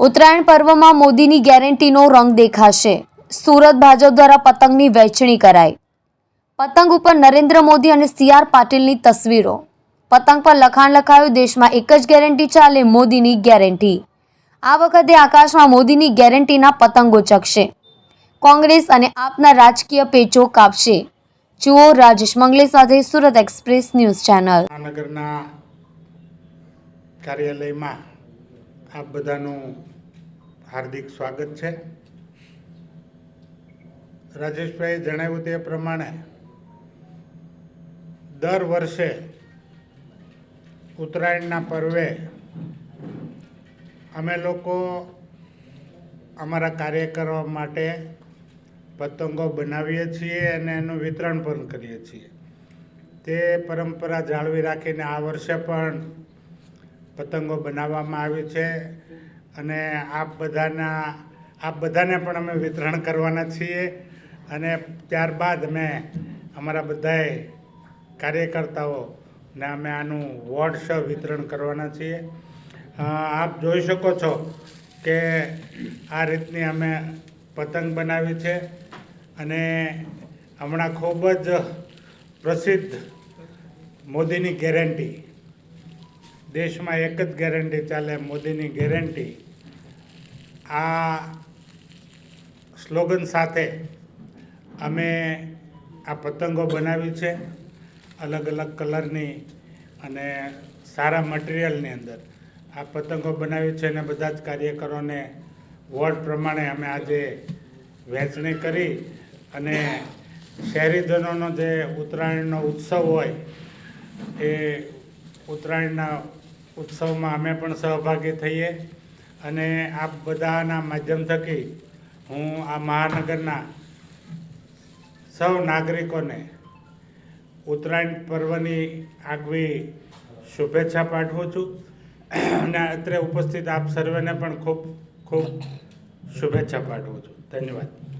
ઉત્તરાયણ પર્વમાં મોદીની ગેરંટીનો રંગ દેખાશે. સુરત ભાજપ દ્વારા પતંગની વહેંચણી કરાઈ. પતંગ ઉપર નરેન્દ્ર મોદી અને સી આર પાટીલની તસવીરો. પતંગ પર લખાણ લખાયું, દેશમાં એક જ ગેરંટી ચાલે, મોદીની ગેરંટી. આ વખતે આકાશમાં મોદીની ગેરંટીના પતંગો ચકશે. કોંગ્રેસ અને આપના રાજકીય પેચો કાપશે. જુઓ રાજેશ મંગલે સાથે સુરત એક્સપ્રેસ ન્યૂઝ ચેનલ. કાર્યાલયમાં આપ બધાનું હાર્દિક સ્વાગત છે. રાજેશભાઈએ જણાવ્યું તે પ્રમાણે દર વર્ષે ઉત્તરાયણના પર્વે અમે લોકો અમારા કાર્ય કરવા માટે પતંગો બનાવીએ છીએ અને એનું વિતરણ પણ કરીએ છીએ. તે પરંપરા જાળવી રાખીને આ વર્ષે પણ પતંગો બનાવવામાં આવી છે અને આપ બધાના, આપ બધાને પણ અમે વિતરણ કરવાના છીએ અને ત્યારબાદ અમે અમારા બધાએ કાર્યકર્તાઓ ને અમે આનું વોટ્સ વિતરણ કરવાના છીએ. આપ જોઈ શકો છો કે આ રીતની અમે પતંગ બનાવી છે અને હમણાં ખૂબ જ પ્રસિદ્ધ મોદીની ગેરંટી દેશમાં એક જ ગેરંટી ચાલે મોદીની ગેરંટી આ સ્લોગન સાથે અમે આ પતંગો બનાવી છે, અલગ અલગ કલરની અને સારા મટીરિયલની અંદર. આ પતંગો બનાવી છે અને બધા જ કાર્યકરોને વોર્ડ પ્રમાણે અમે આજે વહેંચણી કરી અને શહેરીજનોનો જે ઉત્તરાયણનો ઉત્સવ હોય, એ ઉત્તરાયણના ઉત્સવમાં અમે પણ સહભાગી થઈએ અને આપ બધાના માધ્યમ થકી હું આ મહાનગરના સૌ નાગરિકોને ઉત્તરાયણ પર્વની આગવી શુભેચ્છા પાઠવું છું. અને અત્રે ઉપસ્થિત આપ સર્વેને પણ ખૂબ ખૂબ શુભેચ્છા પાઠવું છું. ધન્યવાદ.